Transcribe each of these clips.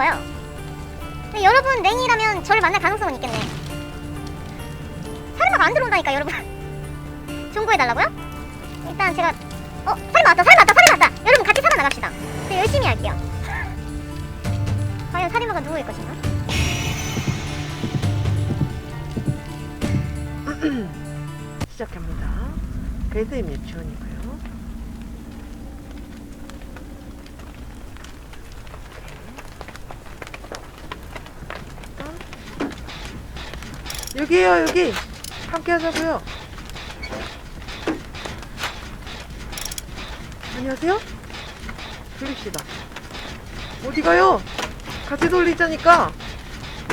봐요 근데 여러분 냉이라면 저를 만날 가능성은 있겠네 살인마가 안 들어온다니까 여러분 종고해 달라고요? 일단 제가 어 살인마 왔다 살인마 왔다 살인마 왔다 여러분 같이 살아나갑시다 저 열심히 할게요 과연 살인마가 누구일 것인가? 시작합니다. 그레드의 미션이고요. 여기에요 여기 함께 하자고요. 안녕하세요. 돌립시다. 어디 가요? 같이 돌리자니까.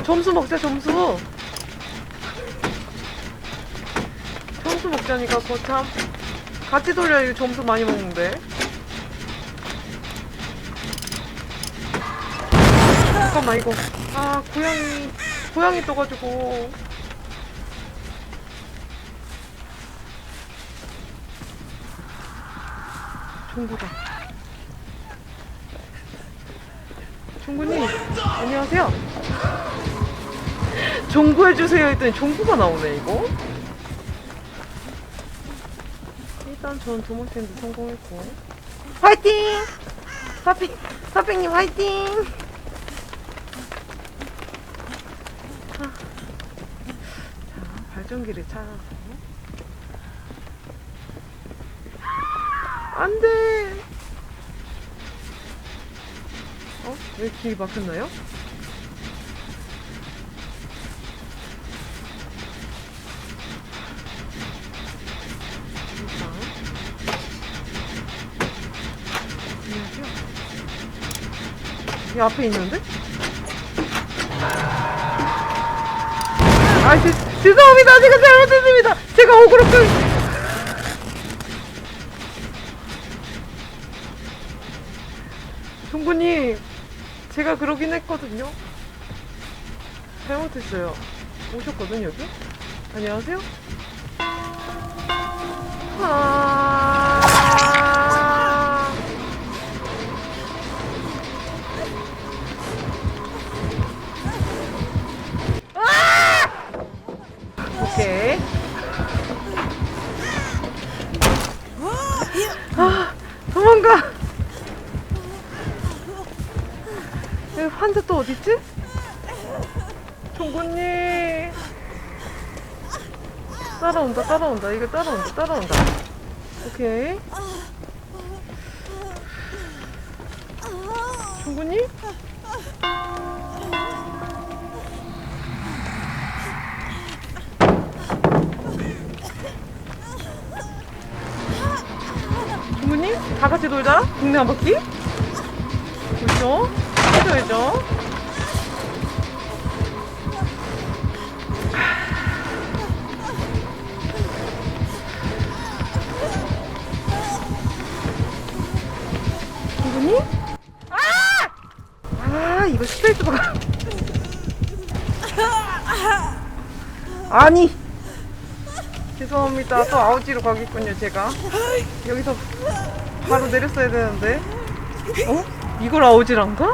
점수 먹자 점수. 점수 먹자니까 그거 참 같이 돌려야 점수 많이 먹는데 잠깐만 이거 아 고양이 고양이 떠가지고 종구다 종구님 안녕하세요 종구해주세요 했더니 종구가 나오네 이거 일단 전 두목텐도 성공했고 화이팅! 사핑, 사핑님 화이팅! 아. 자, 발전기를 찾아서 안 돼! 어? 왜 길이 막혔나요? 이 앞에 있는데? 아, 지, 죄송합니다. 제가 잘못했습니다. 제가 억울로 끌. 종구님, 제가 그러긴 했거든요. 잘못했어요. 오셨거든, 여기? 안녕하세요? 아... 따라온다. 이거 따라온다, 따라온다. 오케이. 종군님? 종군님? 다 같이 놀자. 동네 한 바퀴. 그렇죠? 해줘야죠. 아니! 죄송합니다. 또 아우지로 가겠군요, 제가. 여기서 바로 내렸어야 되는데. 어? 이걸 아우지란가?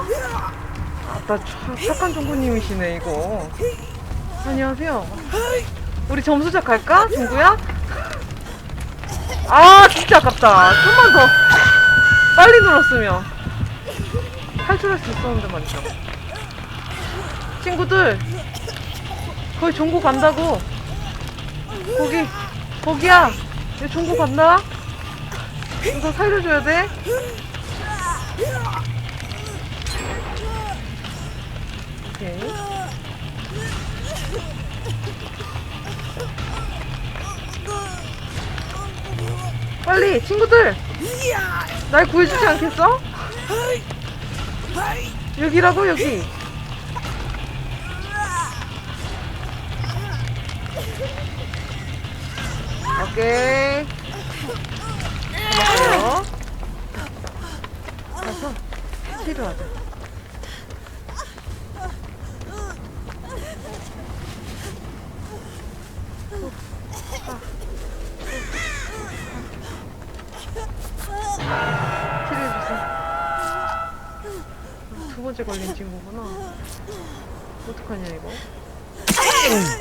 아따, 차- 착한 종구님이시네, 이거. 안녕하세요. 우리 점수작 갈까? 종구야? 아, 진짜 아깝다. 좀만 더 빨리 눌렀으면 탈출할 수 있었는데 말이죠. 친구들, 거기 종구 간다고. 거기, 거기야. 얘 종구 간다. 이거 살려줘야 돼. 오케이. 빨리 친구들 날 구해주지 않겠어? 여기라고 여기 네. 고마워요. 가서 치료하자. 치료해주세요. 두 번째 걸린 친구구나. 어떡하냐, 이거.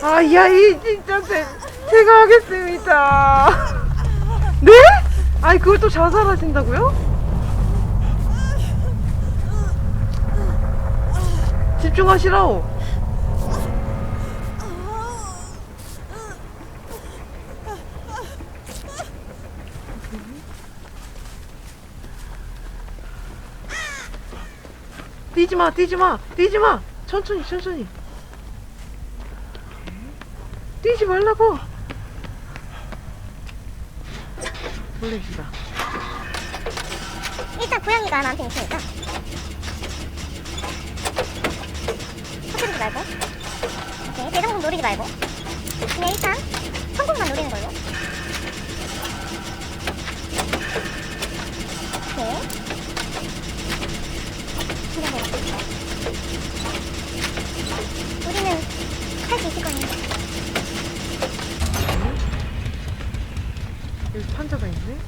아, 야, 이 진짜 대. 제가 하겠습니다. 네? 아니 그걸 또 자살하신다고요? 집중하시라오. 뛰지 마, 뛰지 마, 뛰지 마. 천천히, 천천히. 뛰지 말라고. 돌립시다. 일단 고양이가 나한테 있으니까. 터뜨리지 말고. 오케이. 대성공 노리지 말고. 그냥 일단 성공만 노리는 걸로 오케이 그냥 먹어 우리는 할 수 있을 거니 여기 판자가 있네.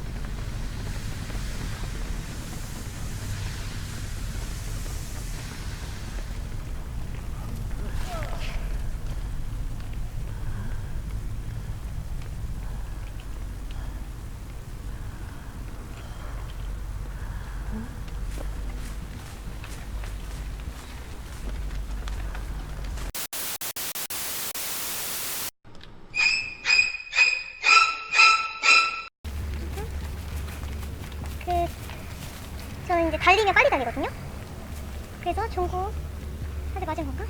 그 저는 이제 달리면 빨리 달리거든요. 그래서 종구 하지 맞은 건가?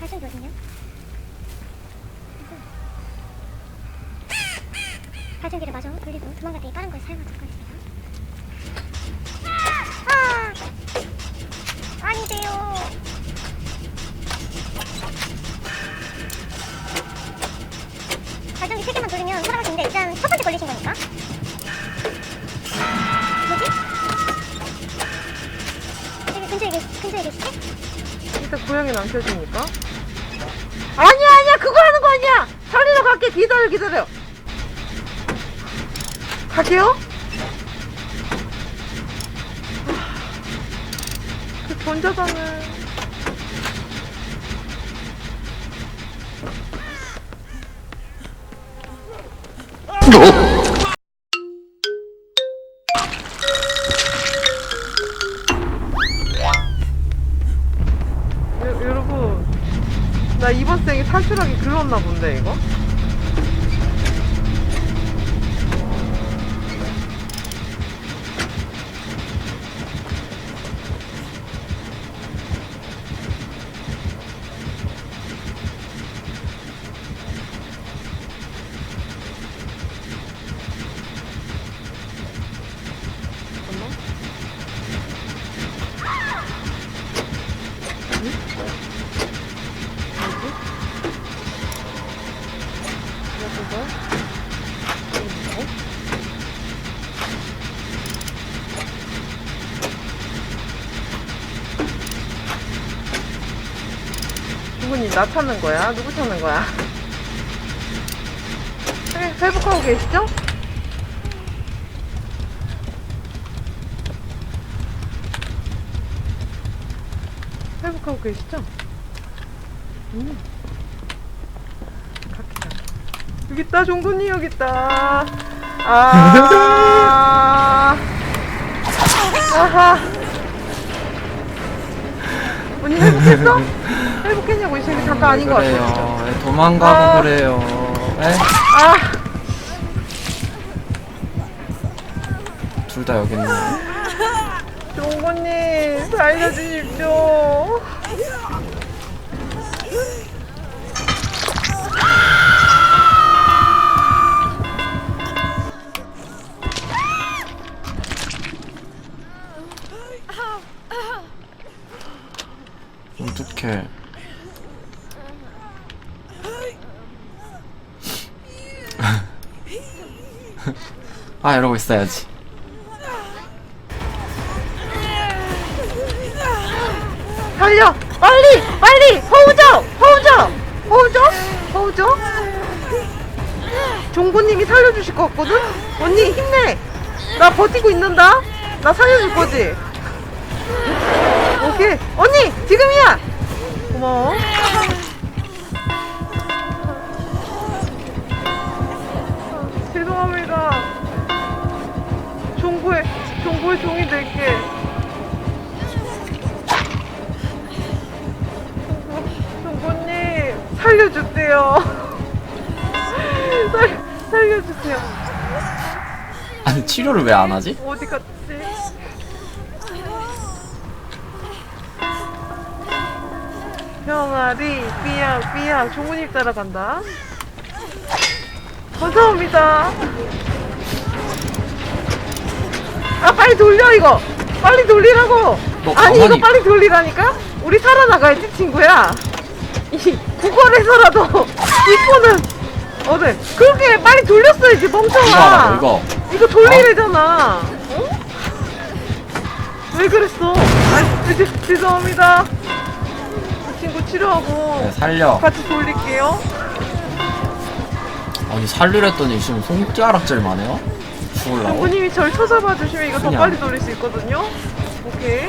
발전기거든요. 발전기를 마저 돌리고 때 빠른 걸 사용하도록 하겠습니다. 아! 아니 돼요. 발전기 3개만 돌리면 살아갈 수 있는데 일단 첫 번째 걸리신 거니까 계시지? 일단 고양이는 안 펴지니까. 아니야, 아니야, 그거 하는 거 아니야. 살리러 갈게. 기다려, 기다려. 갈게요. 그 전자장은. 여, 여러분, 나 이번 생에 탈출하기 글렀나 본데, 이거? 잠깐만. 뭐지? 이거 뭐야? 이거 뭐? 누구니 나 찾는 거야? 누구 찾는 거야? 회- 회복하고 계시죠? 회복하고 계시죠? 음. 갈게. 여기 있다, 종군이 여기 있다. 아. 아하. 언니 회복했어? 회복했냐고, 이 새끼 잠깐 아닌 것 같아. 그래요. 왜 도망가고 아. 그래요. 에? 아. 둘 다 여기 있네. 종군님, 살려주십시오. 어떡해. 아, 이러고 있어야지. 달려! 빨리! 빨리! 호우죠! 호우죠! 호우죠? 호우죠? 종구님이 살려주실 것 같거든? 언니 힘내! 나 버티고 있는다? 나 살려줄 거지? 오케이. 언니, 지금이야! 고마워. 죄송합니다. 종고에, 종고에 종이 될게. 종고, 종고님, 살려주세요. 살, 살려주세요. 아니 치료를 왜 안 하지? 어디 갔 병아리 삐약 삐약. 종훈이 따라간다. 감사합니다. 아 빨리 돌려 이거. 빨리 돌리라고. 너 아니 가만히- 이거 빨리 돌리라니까? 우리 살아나가야지 친구야. 이 국어에서라도 이거는 어네 그렇게 빨리 돌렸어야지 이거 멍청아. 하라고 이거. 이거 돌리래잖아. 어? 왜 그랬어? 아, 죄, 죄송합니다. 치료하고 네, 살려 같이 돌릴게요. 아니 살리랬더니 지금 손가락질만 해요? 죽을라고? 장군님이 절 쳐잡아 주시면 이거 더 그냥. 빨리 돌릴 수 있거든요. 오케이.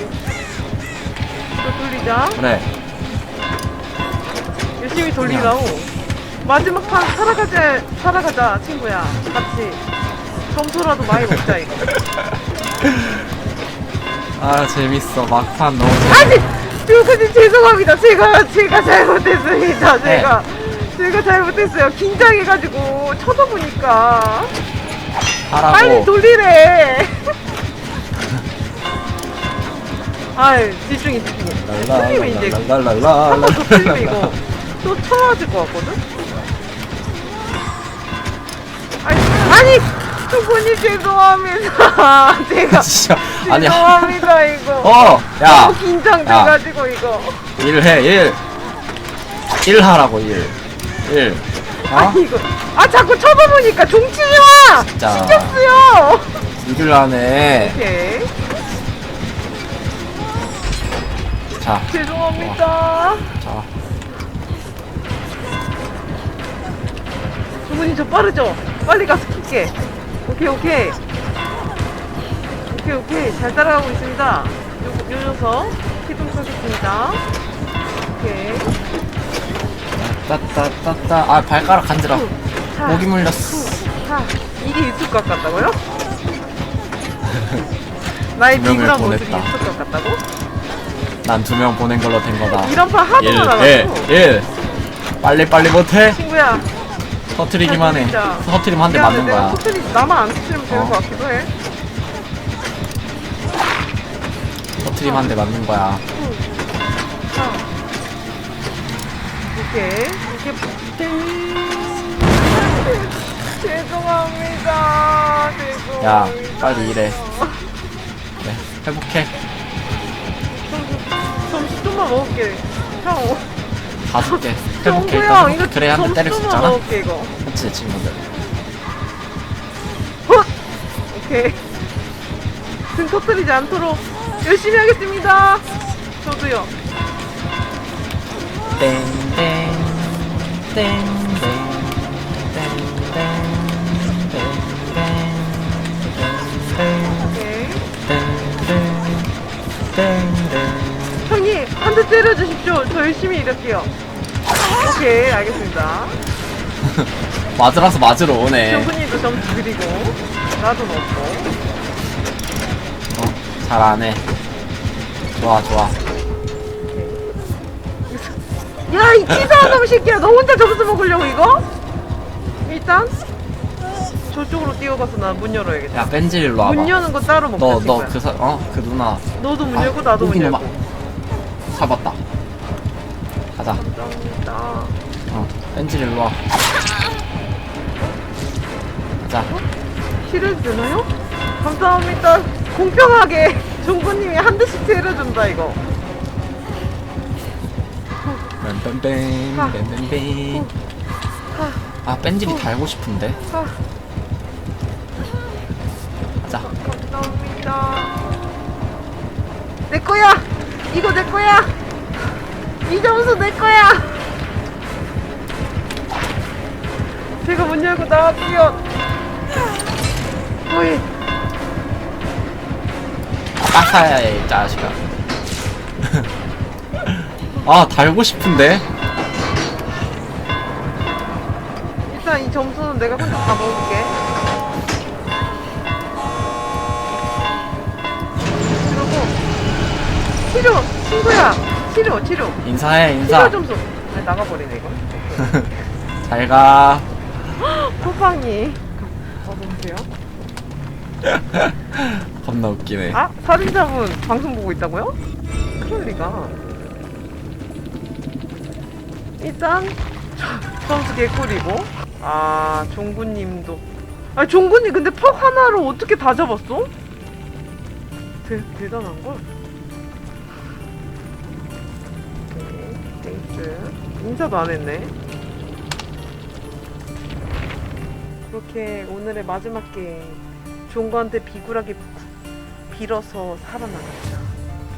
이거 돌리자. 그래 열심히 돌리라고. 마지막 판 살아가자, 살아가자, 친구야. 같이. 점수라도 많이 먹자, 이거. 아 재밌어 막판 너무 재밌어 아니 교수님 죄송합니다. 제가 제가 잘못했습니다. 네. 제가. 제가 잘못했어요. 긴장해가지고 쳐다보니까. 빨리 하라고 돌리래. 아유 집중해 집중해. 틀리면 이제 한 번 더 틀리면 이거 또 쳐맞을 것 같거든 아니 아니 교수님 죄송합니다 제가 진짜 아니 죄송합니다 이거 어 야 너무 긴장돼가지고 이거 일해 일. 일 하라고 일. 일. 어? 아니 이거 아 자꾸 쳐다보니까 종치지 마 진짜. 신경 쓰여 일을 하네. 오케이 자, 죄송합니다 자. 주문이 저 빠르죠 빨리 가서 킬게 오케이 오케이 오케이 오케이 잘 따라가고 있습니다 요, 요 녀석 기동하겠습니다 오케이 따따따따. 아 발가락 간지러. 자, 목이 물렸어. 자 이게 유튜브 각 같다고요? 나의 명을 비굴한 모습이 보냈다. 유튜브 각 같다고? 난 두 명 보낸 걸로 된 거다. 이런 판 하도 일, 일. 빨리 빨리 못해. 친구야 터트리기만 해. 진짜. 터트리면 한 대 미안해, 맞는 내가 거야. 터트리 나만 안 터트리면 되는 어. 것 같기도 해. 한대 맞는 거야. 자, 오케이. 이렇게 죄송합니다. 죄송합니다. 야, 빨리 일해. 네, 회복해. 점수 좀만 먹을게. 형, 다섯 개. 회복해. 정구야, 일단 이거 회복해. 그래 한대 때릴 수 있잖아. 먹을게 이거. 그치 친구들. 헛! 오케이. 등 터뜨리지 않도록 열심히 하겠습니다. 저도요. 땡땡 땡땡 오케이. 형님 한 대 때려주십시오. 저 열심히 일할게요. 오케이 알겠습니다. 맞으라서 맞으러 오네. 정근이도 점수 드리고 나도 먹고. 어, 잘 안해. 좋아 좋아. 야 이 치사한 놈 새끼야. 너 혼자 점수 먹으려고 이거? 일단 저쪽으로 뛰어가서 나 문 열어야겠다. 야 뺀질 일로 와봐. 문 여는 거 따로 먹자 너 친구야. 너그사 어 그 누나 너도 문 아, 열고 나도 문 여기 열고. 잡았다. 가자. 감사합니다. 어 뺀질 일로 와. 가자. 실을 되나요? 감사합니다. 공평하게 종구님이 한 대씩 때려준다 이거. 뱀뱀뱀 아. 뱀뱀뱀. 아, 아 뺀질이 달고 싶은데. 아, 가자. 감사합니다. 내 거야. 이거 내 거야. 이 점수 내 거야. 제가 문 열고 나갈게요. 어이. 까사야 이 자식아 아 달고 싶은데 일단 이 점수는 내가 혼자 다 먹을게. 그리고 치료 친구야 치료 치료 인사해 치료 인사 점수. 아, 나가버리네 이거. 잘가 쿠팡이 어서 오세요. 겁나 웃기네 아 살인자분 방송 보고 있다고요? 그럴 리가. 일단 저- 점수 개꿀이고. 아 종구님도. 아 종구님 근데 퍽 하나로 어떻게 다 잡았어? 대 대단한 걸. 인사도 안 했네. 그렇게 오늘의 마지막 게임 종구한테 비굴하게 구- 빌어서 살아남았죠.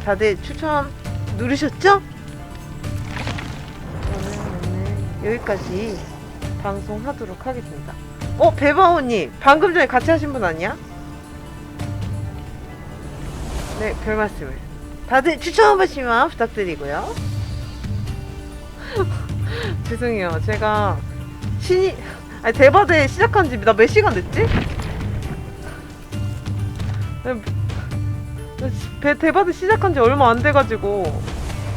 다들 추천 누르셨죠? 저는 오늘 여기까지 방송하도록 하겠습니다. 어, 배바오님 방금 전에 같이 하신 분 아니야? 네, 별 말씀을. 다들 추천 한 번씩만 부탁드리고요. 죄송해요. 제가 신이 아니 대바대 시작한 지 나 몇 시간 됐지? 배 대바대 시작한 지 얼마 안 돼가지고.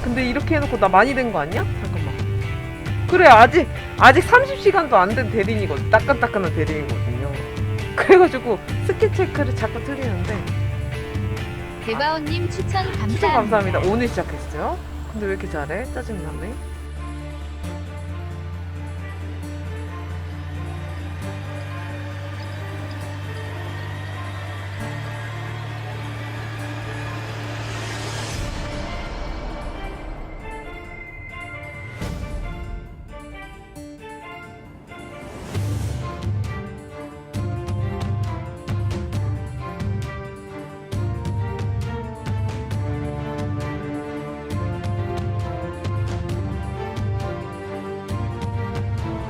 근데 이렇게 해놓고 나 많이 된 거 아니야? 잠깐만. 그래 아직 아직 30시간도 안 된 대리인이거든 따끈따끈한 대리인이거든요. 그래가지고 스킬 체크를 자꾸 틀리는데. 대바오님 추천 감사합니다. 감사합니다. 오늘 시작했어요. 근데 왜 이렇게 잘해? 짜증나네